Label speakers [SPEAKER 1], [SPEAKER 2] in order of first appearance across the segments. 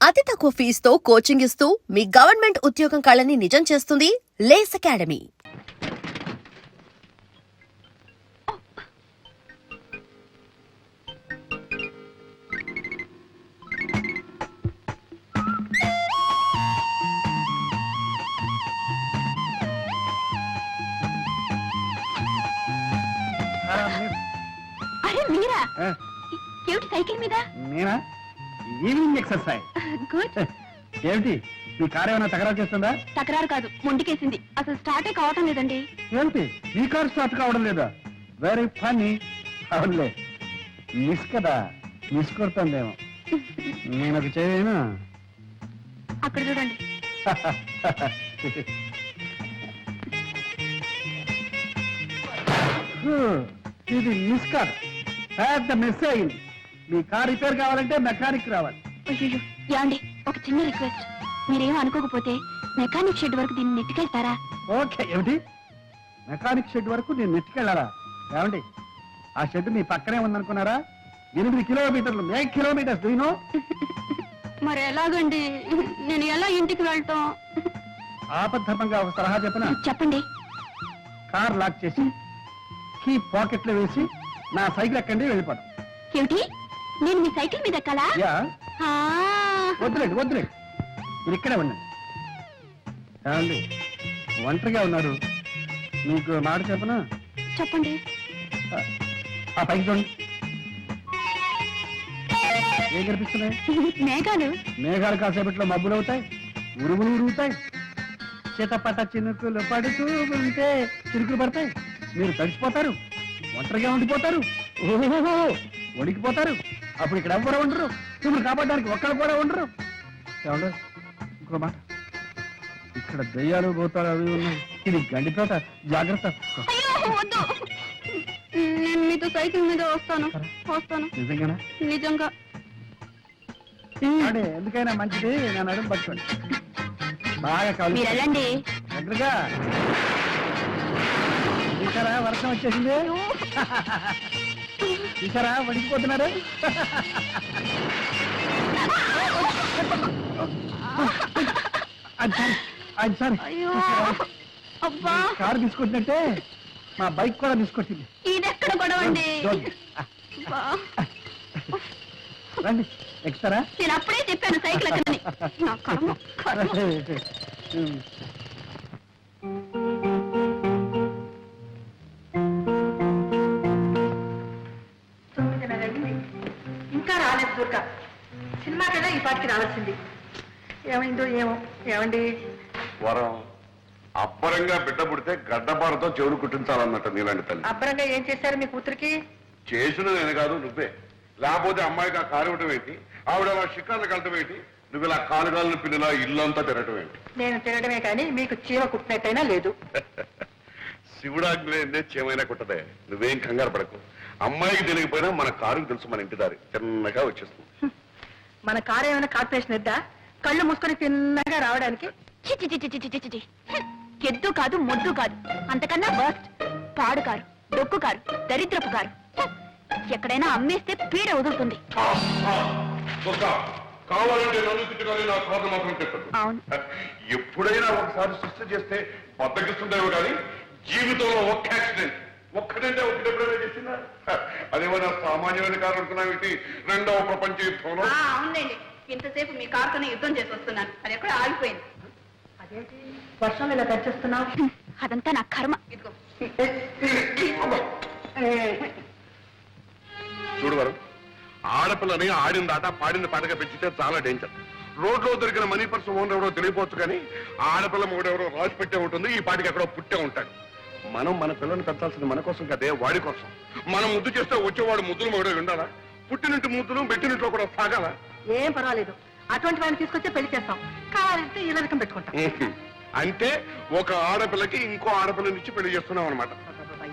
[SPEAKER 1] అతి తక్కువ ఫీజుతో కోచింగ్ ఇస్తూ మీ గవర్నమెంట్ ఉద్యోగం కళని నిజం చేస్తుంది లేస్ అకాడమీ.
[SPEAKER 2] అరే మీరా ఏమిటి సైకిల్ మీద?
[SPEAKER 3] నేనా? ఈవినింగ్ ఎక్సర్సైజ్
[SPEAKER 2] గుడ్
[SPEAKER 3] ఏమిటి? మీ కారు ఏమైనా తగరా చేస్తుందా?
[SPEAKER 2] తకరారు కాదు మొండికేసింది. అసలు స్టార్టే కావటం లేదండి.
[SPEAKER 3] ఏమిటి? మీ కారు స్టార్ట్ కావడం లేదా? వెరీ ఫనీ అవునులే. మిస్ కదా. మిస్ కొడుతుందేమో. నేను ఒక చేయను
[SPEAKER 2] అక్కడ చూడండి.
[SPEAKER 3] ఇది మిస్ కాదు పెద్ద మిస్ అయింది. మీ కార్ రిపేర్ కావాలంటే మెకానిక్ రావాలి.
[SPEAKER 2] అయ్యో యాండి ఒక చిన్న రిక్వెస్ట్. మీరేం అనుకోకపోతే మెకానిక్ షెడ్ వరకు దీన్ని నెట్టుకెళ్తారా?
[SPEAKER 3] ఓకే ఏమిటి? మెకానిక్ షెడ్ వరకు నేను నెట్టుకెళ్ళాలా? ఏమండి ఆ షెడ్ మీ పక్కనే ఉందనుకున్నారా? ఎనిమిది కిలోమీటర్లు ఏ కిలోమీటర్స్ దూనో
[SPEAKER 2] మరి ఎలాగండి? నేను ఎలా ఇంటికి వెళ్ళటం
[SPEAKER 3] ఆపద్ధర్మంగా ఒక సలహా చెప్పిన?
[SPEAKER 2] చెప్పండి.
[SPEAKER 3] కార్ లాక్ చేసి కీ పాకెట్లో వేసి నా సైకిల్ ఎక్కండి వెళ్ళిపోతాం
[SPEAKER 2] ఏమిటి? నేను మీ సైకిల్ మీద ఎక్కాలా?
[SPEAKER 3] యా.
[SPEAKER 2] ఆ,
[SPEAKER 3] వద్దులేండి వద్దులేండి. మీరు ఇక్కడే ఉండండి. ఏమండి? ఒంటరిగా ఉన్నారు. మీకు మాట చెప్పనా?
[SPEAKER 2] చెప్పండి.
[SPEAKER 3] ఆ పైకి చూడండి. ఏం కనిపిస్తున్నాయి?
[SPEAKER 2] మేఘాలు.
[SPEAKER 3] మేఘాలు కాసేపట్లో మబ్బులు అవుతాయి ఉరుములు ఉరుగుతాయి చిటపట చినుకులు పడుతూ ఉంటే చినుకులు పడతాయి. మీరు తడిసిపోతారు ఒంటరిగా ఉండిపోతారు. ఓహో వణికిపోతారు. అప్పుడు ఇక్కడ ఎవ్వరు ఉండరు. మిమ్మల్ని కాపాడడానికి ఒక్కరు కూడా ఉండరు. ఏమంటారు ఇంకో మాట. ఇక్కడ దయ్యాలు పోతారు అవి ఉన్నాయి. ఇది గండిపేట జాగ్రత్త.
[SPEAKER 2] అయ్యో వద్దు. నేను మీతో సైకిల్ మీద వస్తాను. వస్తాను.
[SPEAKER 3] నిజంగానా?
[SPEAKER 2] నిజంగా.
[SPEAKER 3] అడే ఎందుకైనా మంచిది. నేను అడుగు పట్టుకోండి. బాగా కావాలి
[SPEAKER 2] మీరు వెళ్ళండి.
[SPEAKER 3] దగ్గరగా. చూసారా వర్షం వచ్చేసింది. చూసారా వడికిపోతున్నారు అది సారీ అది సారీ.
[SPEAKER 2] అయ్యో. అబ్బా.
[SPEAKER 3] కారు తీసుకొచ్చినట్టే మా బైక్ కూడా తీసుకొచ్చింది.
[SPEAKER 2] ఇదెక్కడ గొడవండి. అబ్బా.
[SPEAKER 3] రండి ఎక్కుతారా
[SPEAKER 2] నేను అప్పుడే చెప్పాను సైకిల్ ఎక్కడని. నా కర్మ కర్మ.
[SPEAKER 4] తొమ్మిదిన్నర సినిమా కదా ఈ పాటికి రావాల్సింది. ఏమైందో ఏమో ఏమండి?
[SPEAKER 5] వరం అబ్బరంగా బిడ్డ పుడితే గడ్డపారతో చెవులు కుట్టించాలన్నట్టు నీలాంటి తల్లి.
[SPEAKER 4] అబ్బరంగా ఏం చేశారు మీ కూతురికి?
[SPEAKER 5] చేసిన నేను కాదు నువ్వే. లేకపోతే అమ్మాయికి ఆ కారు ఇవ్వటం ఏంటి? ఆవిడ అలా షికార్లు కలటం ఏంటి? నువ్వు ఇలా కాలుగాలిన పిల్లల ఇల్లంతా తిరగటం ఏంటి?
[SPEAKER 4] నేను తినడమే కానీ మీకు చీమ కుట్టినట్టయినా లేదు.
[SPEAKER 5] శివుడాగ్నే చేమైనా కుట్టదే. నువ్వేం కంగారు పడకు. అమ్మాయికి తెలియకపోయినా మన కారుకు తెలుసు మన ఇంటి దారి. చిన్నగా వచ్చేస్తుంది.
[SPEAKER 4] మన కారు ఏమైనా కార్పొరేషన్ ఎద్దా కళ్ళు మూసుకొని తిన్నగా రావడానికి.
[SPEAKER 2] చి చి చి చి చి చి చి చి. హ్మ్. ఎద్దు కాదు మొద్దు కాదు. అంతకన్నా వర్స్ట్ పాడు కారు డొక్కు కారు దరిద్రపు కారు. ఎక్కడైనా అమ్మేస్తే పీడ వదులుతుంది.
[SPEAKER 5] ఆ, ఆ, ఒక్క కావాలంటే నన్ను తిట్టుకొని నా కాదు మాత్రం తిట్టదు
[SPEAKER 2] అవును.
[SPEAKER 5] ఎప్పుడైనా ఒకసారి సృష్టి చేస్తే బద్దకిస్తుందేమో కానీ జీవితంలో ఒక్క యాక్సిడెంట్. ఒక్కడంటే ఒకటి ఎప్పుడైనా చేసిందా? అదేమైనా సామాన్యమైన కారు అనుకున్నావేంటి రెండవ ప్రపంచ యుద్ధంలో
[SPEAKER 2] అవునండి ఇంతసేపు మీ కారుతోనే యుద్ధం చేసి వస్తున్నాను అది ఎక్కడ ఆగిపోయింది.
[SPEAKER 4] అదేంటి? వర్షం ఇలా తెచ్చేస్తున్నావు.
[SPEAKER 2] అదంతా నా కర్మ. ఇదిగో.
[SPEAKER 5] చూడు వారు ఆడపిల్లని ఆడిన దాట పాడిన పాటగా పెంచితే చాలా డేంజర్ రోడ్లో దొరికిన మనీ పర్స్ ఓనర్ ఎవరో తెలియపోవచ్చు కానీ ఆడపిల్ల ఎవరో రాసి పెట్టే ఉంటుంది ఈ పాటికి ఎక్కడో పుట్టే ఉంటాడు. మనం మన పిల్లని పెంచాల్సింది మన కోసం కదే వాడి కోసం. మనం ముద్దు చేస్తే వచ్చేవాడు ముద్దులు మొగడే ఉండాలా పుట్టినింటి ముద్దులు పెట్టినింట్లో కూడా సాగాల?
[SPEAKER 4] ఏం పర్వాలేదు. అటువంటి వాడిని తీసుకొచ్చే పెళ్ళి చేస్తాం. కావాలంటే ఈ రకం పెట్టుకుంటాం.
[SPEAKER 5] అంటే ఒక ఆడపిల్లకి ఇంకో ఆడపిల్లనిచ్చి పెళ్ళి చేస్తున్నాం అనమాట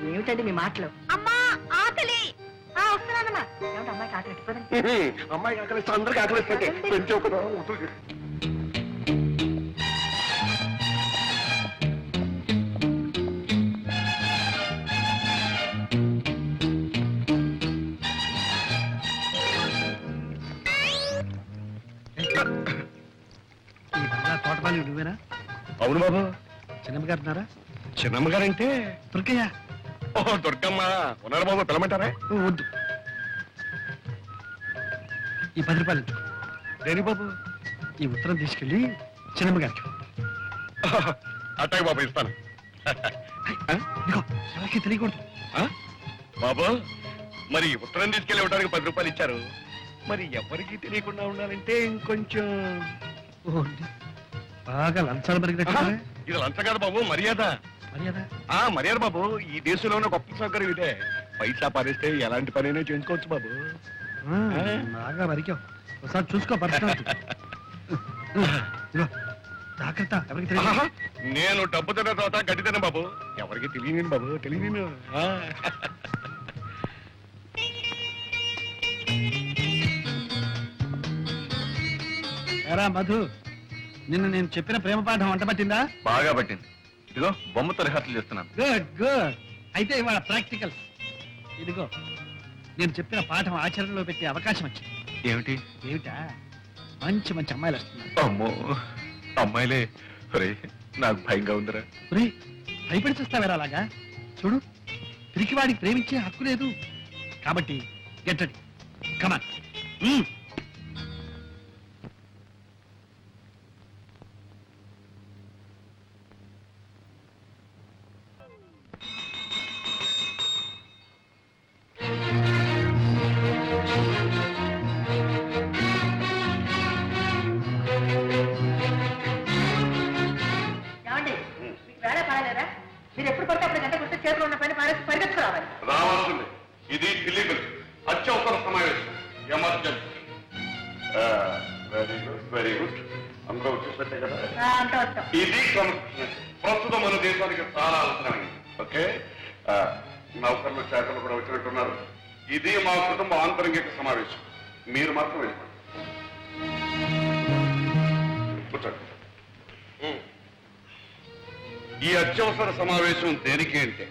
[SPEAKER 4] ఏమిటండి మీ మాటలు?
[SPEAKER 2] అమ్మా ఆకలి.
[SPEAKER 4] ఆ, వస్తున్నానమ్మా. ఏమిటి అమ్మాయి
[SPEAKER 5] ఆకలిస్తే అందరికి ఆకలిస్తే పెంచే కదా అవును బాబు
[SPEAKER 3] చిన్నమ్మ గారు ఉన్నారా?
[SPEAKER 5] చిన్నమ్మ గారంటే?
[SPEAKER 3] దుర్గయ్య.
[SPEAKER 5] ఓ దుర్గమ్మ. ఉన్నారు బాబు పిలమంటారా
[SPEAKER 3] వద్దు. ఈ పది రూపాయలు ఇచ్చు.
[SPEAKER 5] దేని బాబు?
[SPEAKER 3] ఈ ఉత్తరం తీసుకెళ్ళి చిన్నమ్మ గారికి
[SPEAKER 5] అట్టాయి బాబు ఇస్తాను.
[SPEAKER 3] ఆ, ఇదిగో ఎవరికి తెలియకూడదు.
[SPEAKER 5] ఆ? బాబు మరి ఉత్తరం తీసుకెళ్ళి ఇవ్వడానికి పది రూపాయలు ఇచ్చారు. మరి ఎవరికి తెలియకుండా ఉండాలంటే ఇంకొంచెం
[SPEAKER 3] ఓ, ఉంది. బాగా లంచాలు పెరిగినట్టు
[SPEAKER 5] ఇది లంచం కాదు బాబు మర్యాద.
[SPEAKER 3] మర్యాద?
[SPEAKER 5] ఆ మర్యాద బాబు ఈ దేశంలో ఉన్న గొప్ప సౌకర్యం ఇదే. పైసా పారేస్తే ఎలాంటి పనైనా చేసుకోవచ్చు బాబు.
[SPEAKER 3] ఆ, బాగా మరికావు ఒకసారి చూసుకో పర్సనాలిటీ ఇదిగో జాగ్రత్త ఎవరికి తెలియదు?
[SPEAKER 5] నేను డబ్బు తిన్న తర్వాత గడ్డి తిన్న బాబు. ఎవరికి తెలియని బాబు తెలియని
[SPEAKER 3] మధు నిన్న నేను చెప్పిన ప్రేమ పాఠం వంట పట్టిందా?
[SPEAKER 6] బాగా పట్టింది. ఇదిగో బొమ్మతో రిహార్సల్ చేస్తున్నాను.
[SPEAKER 3] Good good. అయితే ఇవాళ ప్రాక్టికల్స్ ఇదిగో నేను చెప్పిన పాఠం ఆచరణలో పెట్టే అవకాశం వచ్చింది.
[SPEAKER 6] ఏమిటి?
[SPEAKER 3] ఏమిటా? మంచి మంచి అమ్మాయిలు వస్తున్నారు.
[SPEAKER 6] అమ్మో అమ్మాయిలే. ఒరే నాకు భయంగా ఉందిరా.
[SPEAKER 3] ఒరేయ్, భయపడి చూస్తావేరా అలాగా? చూడు పిరికివాడికి ప్రేమించే హక్కు లేదు. కాబట్టి గెట్టడి కమాన్
[SPEAKER 5] ఇది ప్రస్తుతం మన దేశానికి చాలా అవసరమైంది. ఓకే? నౌకర్లు శాఖలు కూడా వచ్చినట్టున్నారు. ఇది మా కుటుంబ ఆంతరంగిక సమావేశం. మీరు మాత్రం ఉమ్. ఈ అత్యవసర సమావేశం దేనికి అంటే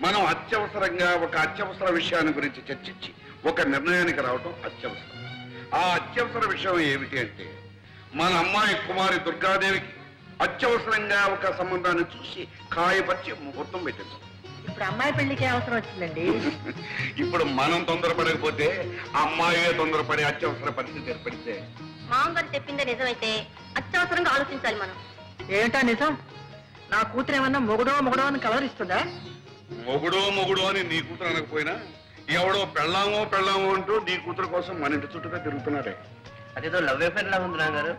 [SPEAKER 5] మనం అత్యవసరంగా ఒక అత్యవసర విషయాన్ని గురించి చర్చించి ఒక నిర్ణయానికి రావటం అత్యవసరం. ఆ అత్యవసర విషయం ఏమిటి అంటే మన అమ్మాయి కుమారి దుర్గాదేవికి అత్యవసరంగా ఒక సంబంధాన్ని చూసి కాయపరిచి ముహూర్తం పెట్టించాం
[SPEAKER 4] ఇప్పుడు అమ్మాయి పెళ్ళికి అవసరం వచ్చిందండి.
[SPEAKER 5] ఇప్పుడు మనం తొందరపడకపోతే అమ్మాయే తొందరపడే అత్యవసర పరిస్థితి ఏర్పడితే?
[SPEAKER 2] మామగారు చెప్పిందే నిజమైతే అత్యవసరంగా ఆలోచించాలి మనం.
[SPEAKER 4] ఏంటా నిజం? నా కూతురు ఏమన్నా మొగుడో మొగుడో అని కలవరిస్తుందా?
[SPEAKER 5] మొగుడు మొగుడు అని నీ కూతురు అనకపోయినా ఎవడో పెళ్ళామో పెళ్ళామో అంటూ నీ కూతురు కోసం మన ఇంటి చుట్టూగా తిరుగుతున్నాడే.
[SPEAKER 6] అదేదో లవ్ అఫేర్ లా ఉంది గారు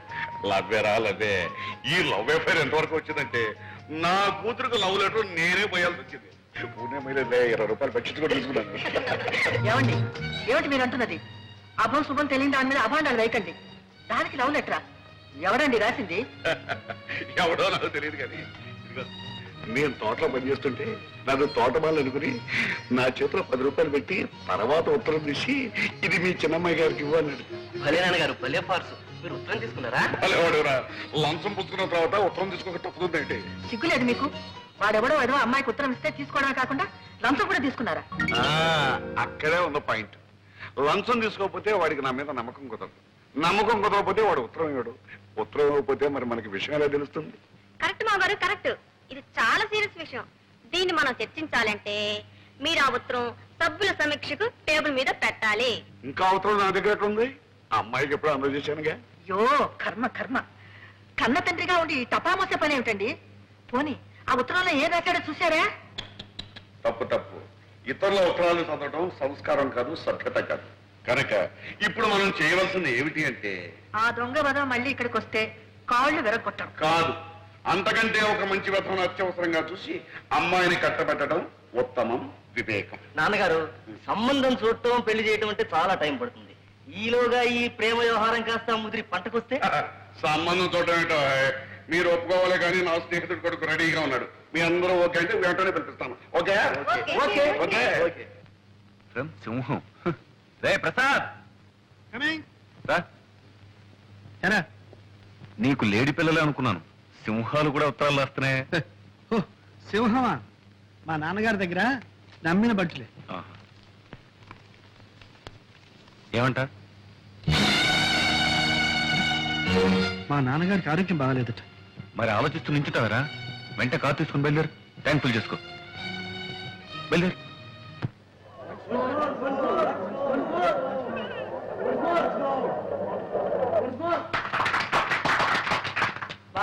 [SPEAKER 5] లవ్వేరా లవ్వే ఈ లవ్ అఫైర్ ఎంతవరకు వచ్చిందంటే నా కూతురుకు లవ్ లెటర్ నేనే పోయాల్సి వచ్చింది. పూణే ఇరవై రూపాయలు బడ్జెట్ కూడా తీసుకున్నాను.
[SPEAKER 4] ఏమండి ఏమిటి మీరు అంటున్నది? అభం శుభం తెలియని దాని మీద అభాండాలు వేయకండి. దానికి లవ్ లెటరా ఎవడండి రాసింది?
[SPEAKER 5] ఎవడో నాకు తెలియదు కానీ ఇదిగో, నేను తోటలో పనిచేస్తుంటే నన్ను తోటమాలు అనుకుని నా చేతిలో పది రూపాయలు పెట్టి తర్వాత ఉత్తరం తీసి ఇది మీ చిన్నమ్మాయి గారికి ఇవ్వన్నాడు
[SPEAKER 6] భలే నాన్నగారు భలే ఫార్స్ మీరు ఉత్తరం తీసుకున్నారా?
[SPEAKER 5] వాడురా. లంచం పుచ్చుకున్న తర్వాత ఉత్తరం తీసుకోక తప్పుతుందండి
[SPEAKER 4] సిగ్గులేదు మీకు? వాడెవడో ఏదో అమ్మాయికి ఉత్తరం ఇస్తే తీసుకోవడమే కాకుండా లంచం కూడా తీసుకున్నారా?
[SPEAKER 5] ఆ, అక్కడే ఉన్న పాయింట్. లంచం తీసుకోకపోతే వాడికి నా మీద నమ్మకం కుదరదు. నమ్మకం కుదరకపోతే వాడు ఉత్తరం ఇవ్వడు. ఉత్తరం ఇవ్వకపోతే మరి మనకి విషయం ఎలా తెలుస్తుంది?
[SPEAKER 2] కరెక్ట్ మామగారు కరెక్ట్. ఇది చాలా సీరియస్ విషయం. దీన్ని మనం చర్చించాలంటే మీరు ఆ ఉత్తరం సభ్యుల సమీక్షకు టేబుల్ మీద పెట్టాలి.
[SPEAKER 5] ఇంకా ఉత్తరం నా దగ్గర ఉంది అమ్మాయికి ఎప్పుడు అందజేశానుగా
[SPEAKER 4] అయ్యో కర్మ కర్మ. కన్న తండ్రిగా ఉండి ఈ టపామోసే పని ఏమిటండి? పోనీ ఆ ఉత్తరంలో ఏం రాశాడో చూసారా
[SPEAKER 5] తప్పు తప్పు. ఇతరుల ఉత్తరాలు చదవడం సంస్కారం కాదు సభ్యత కాదు. కనుక ఇప్పుడు మనం చేయవలసింది ఏమిటి అంటే
[SPEAKER 4] ఆ దొంగ వద మళ్ళీ ఇక్కడికి వస్తే కాళ్ళు విరగొట్టడం
[SPEAKER 5] కాదు. అంతకంటే ఒక మంచి వ్యర్థం అత్యవసరంగా చూసి అమ్మాయిని కట్టబెట్టడం ఉత్తమం వివేకం.
[SPEAKER 6] నాన్నగారు సంబంధం చూడటం పెళ్ళి చేయటం అంటే చాలా టైం పడుతుంది. ఈలోగా ఈ ప్రేమ వ్యవహారం కాస్త ముదిరి పంటకొస్తే?
[SPEAKER 5] సంబంధం చూడటం ఏంటో మీరు ఒప్పుకోవాలి కానీ నా స్నేహితుడు కొడుకు రెడీగా ఉన్నాడు. మీ అందరూ ఓకే అంటే వెంటనే పిలిపిస్తాను. ఓకే? ఓకే. ఓకే.
[SPEAKER 6] సింహం. రే ప్రసాద్! నీకు లేడి పిల్లలే అనుకున్నాను. సింహాలు కూడా ఉత్తరాలు రాస్తున్నాయి.
[SPEAKER 3] ఓ, సింహమా? మా నాన్నగారి దగ్గర నమ్మిన బట్టులే
[SPEAKER 6] ఆహా. ఏమంట?
[SPEAKER 3] మా నాన్నగారికి ఆరోగ్యం బాగాలేదట.
[SPEAKER 7] మరి ఆలోచిస్తూ నించుతావరా? వెంట కారు తీసుకుని బయలుదేరు. ట్యాంక్ ఫుల్ చేసుకో. బయలుదేరు.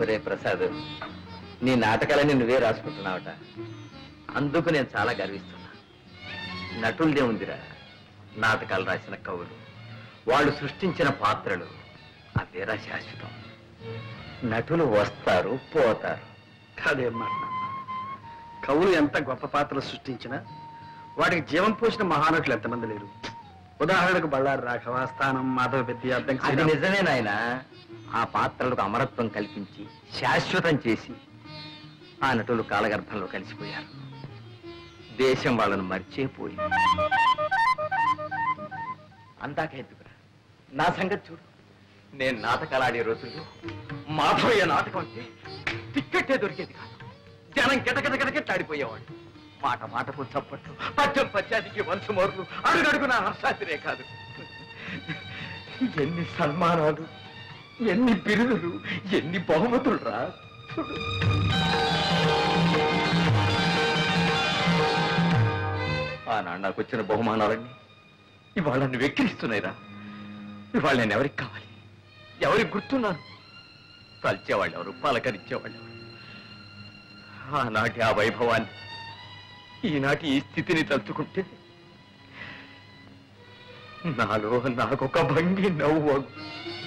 [SPEAKER 6] ఒరే ప్రసాద్ నీ నాటకాలని నువ్వే రాసుకుంటున్నావట. అందుకు నేను చాలా గర్విస్తున్నా. నటులదే ఉందిరా నాటకాలు రాసిన కవులు. వాళ్ళు సృష్టించిన పాత్రలు అవేరా శాశ్వతం. నటులు వస్తారు పోతారు.
[SPEAKER 3] కాదేం మాట. కవులు ఎంత గొప్ప పాత్రలు సృష్టించినా వాటికి జీవం పోసిన మహానటులు ఎంతమంది లేరు. ఉదాహరణకు బళ్ళారి రాఘవ స్థానం మాధవ పెద్ద
[SPEAKER 6] నిజమే నాయన. ఆ పాత్రలకు అమరత్వం కల్పించి శాశ్వతం చేసి ఆ నటులు కాలగర్భంలో కలిసిపోయారు. దేశం వాళ్ళను మర్చిపోయి అందాక ఎందుకురా? నా సంగతి చూడు. నేను నాటకాలాడే రోజుల్లో మాధవయ్య నాటకం అంటే టిక్కెట్టే దొరికేది కాదు. జనం గిటగిటగిటగిట్లాడిపోయేవాడు మాట మాటకు చప్పట్లు పద్యం పద్యానికి వంశమోర్లు అడుగడుగు నా హర్షాతిరే కాదు. ఎన్ని సన్మానాలు ఎన్ని బిరుదులు ఎన్ని బహుమతులు రా చూడు. ఆనాడు నాకు వచ్చిన బహుమానాలన్నీ ఇవాళ వెక్కిరిస్తున్నాయిరా. ఇవాళ నేను ఎవరికి కావాలి? ఎవరికి గుర్తున్నాను? తలిచేవాళ్ళు ఎవరు? పలకరించేవాళ్ళు ఎవరు? ఆనాటి ఆ వైభవాన్ని ఈనాటి ఈ స్థితిని తలుచుకుంటే నాలో నాకొక భంగి నవ్వు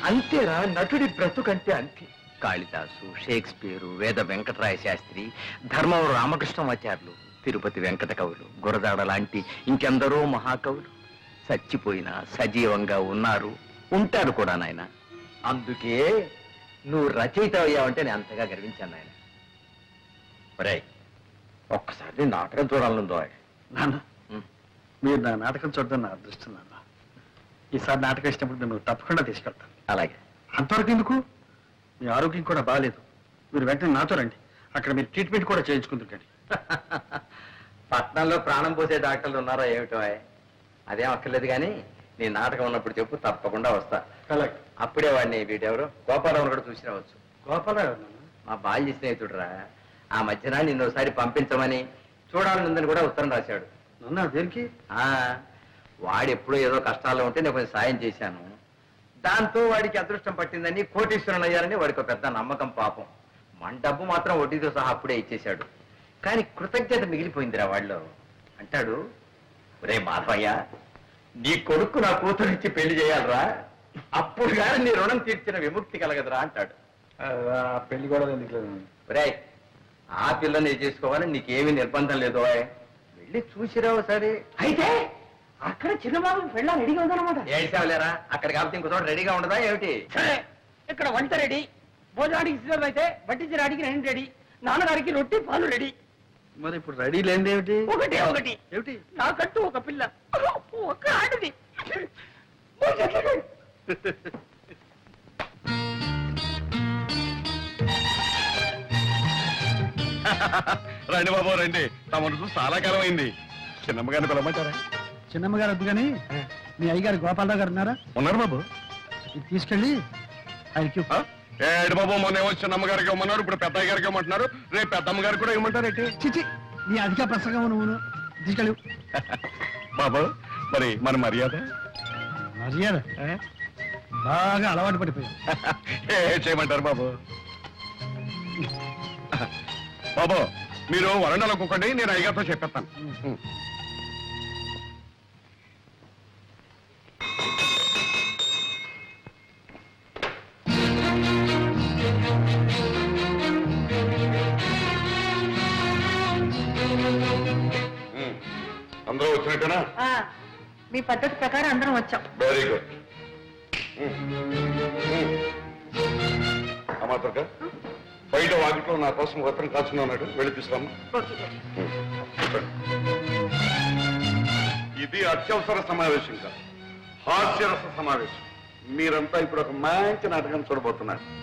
[SPEAKER 6] అంతేరా నటుడి బ్రతుకంటే అంతే. కాళిదాసు షేక్స్పియరు వేద వెంకటరాయ శాస్త్రి ధర్మవరం రామకృష్ణమాచార్యులు తిరుపతి వెంకట కవులు గురదాడ లాంటి ఇంకెందరో మహాకవులు. చచ్చిపోయినా సజీవంగా ఉన్నారు. ఉంటారు కూడా నాయన. అందుకే నువ్వు రచయిత అయ్యావంటే నేను అంతగా గర్వించాను నాయన. ఒరేయ్ ఒక్కసారి నాటకం చూడాలనుందో
[SPEAKER 3] నాన్న. మీరు నా నాటకం చూడడం నా అదృష్టం నాన్న. ఈసారి నాటకం ఇచ్చినప్పుడు నేను తప్పకుండా తీసుకెళ్తాను.
[SPEAKER 6] అలాగే.
[SPEAKER 3] అంతవరకు ఎందుకు? మీ ఆరోగ్యం కూడా బాగాలేదు మీరు వెంటనే నాతో రండి. అక్కడ మీరు ట్రీట్మెంట్ కూడా చేయించుకుంటుంటండి
[SPEAKER 6] పట్నంలో ప్రాణం పోసే డాక్టర్లు ఉన్నారా ఏమిటో? అదేం అక్కర్లేదు కానీ నీ నాటకం ఉన్నప్పుడు చెప్పు తప్పకుండా వస్తా.
[SPEAKER 3] అలాగే
[SPEAKER 6] అప్పుడే వాడిని వీటెవరు గోపాలరావు కూడా చూసి రావచ్చు
[SPEAKER 3] గోపాలరావు
[SPEAKER 6] మా బాల్య స్నేహితుడురా. ఆ మధ్యన నిన్ను ఒకసారి పంపించమని చూడాలనుందని కూడా ఉత్తరం రాశాడు.
[SPEAKER 3] నాన్న? దేనికి?
[SPEAKER 6] ఆ వాడు ఎప్పుడో ఏదో కష్టాల్లో ఉంటే నేను కొంచెం సాయం చేశాను. దాంతో వాడికి అదృష్టం పట్టిందని కోటీశ్వరుని అయ్యారని వాడికి ఒక పెద్ద నమ్మకం పాపం. మన డబ్బు మాత్రం వడ్డీతో సహా అప్పుడే ఇచ్చేశాడు. కానీ కృతజ్ఞత మిగిలిపోయిందిరా వాళ్ళు అంటాడు రే మాధవయ్య నీ కొడుకు నా కూతురిచ్చి పెళ్ళి చేయాలరా. అప్పుడు కానీ నీ రుణం తీర్చిన విముక్తి కలగదురా అంటాడు.
[SPEAKER 3] పెళ్ళి కూడా ఎందుకు
[SPEAKER 6] రే ఆ పిల్లని చేసుకోవాలని నీకేమీ నిర్బంధం లేదు. వెళ్ళి చూసిరావు సరే
[SPEAKER 4] అయితే అక్కడ చిన్నబాబు పెళ్ళ రెడీగా ఉందన్నమాట.
[SPEAKER 6] ఏడ్చావులేరా? అక్కడ కాబట్టి ఇంకో చోట రెడీగా ఉండదా ఏమిటి?
[SPEAKER 4] సరే ఇక్కడ వంట రెడీ భోజనానికి సిద్ధం అయితే వడ్డించడానికి రెండు రెడీ నాన్నగారికి రొట్టి పాలు రెడీ
[SPEAKER 3] మరి ఇప్పుడు రెడీ లేనిది ఏమిటి?
[SPEAKER 4] ఒకటే ఒకటి.
[SPEAKER 3] ఏమిటి?
[SPEAKER 4] నాకంటూ ఒక పిల్ల. ఒక ఆడది.
[SPEAKER 5] రండి బాబు రండి. తమను చూసి చాలా కాలం అయింది చిన్నమ్మగారిని పిలవమంటారా?
[SPEAKER 3] చిన్నమ్మ గారు వద్దు కానీ మీ అయ్యగారు గోపాలరావు గారు ఉన్నారా?
[SPEAKER 5] ఉన్నారు బాబు.
[SPEAKER 3] ఇది తీసుకెళ్ళి ఆయనకి?
[SPEAKER 5] ఏడు బాబు మొన్న ఏమో చిన్నమ్మగారికి ఇవ్వమన్నారు ఇప్పుడు పెద్దయ్య గారికి ఇవ్వమంటున్నారు. రేపు పెద్దమ్మ గారికి కూడా ఇవ్వమంటారు ఏంటి?
[SPEAKER 3] చిచి నీ అధిక ప్రసంగం నువ్వు తీసుకెళ్ళు.
[SPEAKER 5] బాబు మరి మన మర్యాద?
[SPEAKER 3] మర్యాద? బాగా అలవాటు పడిపోయావు
[SPEAKER 5] ఏ చేయమంటారు బాబు? బాబు మీరు వరండాలో కుక్కండి నేను అయ్యగారితో చెప్పేస్తాను. ఓకేనా
[SPEAKER 4] మీ పద్ధతి ప్రకారం అందరం వచ్చాం.
[SPEAKER 5] వెరీ గుడ్ అమ్మా దుర్గ బయట వాకిట్లో నా కోసం ఉత్తరం కాచుకుని వెళ్ళి తీసుకురామ్మా. ఇది అత్యవసర సమావేశం కాదు. హాస్యరస సమావేశం. మీరంతా ఇప్పుడు ఒక మంచి నాటకం చూడబోతున్నారు.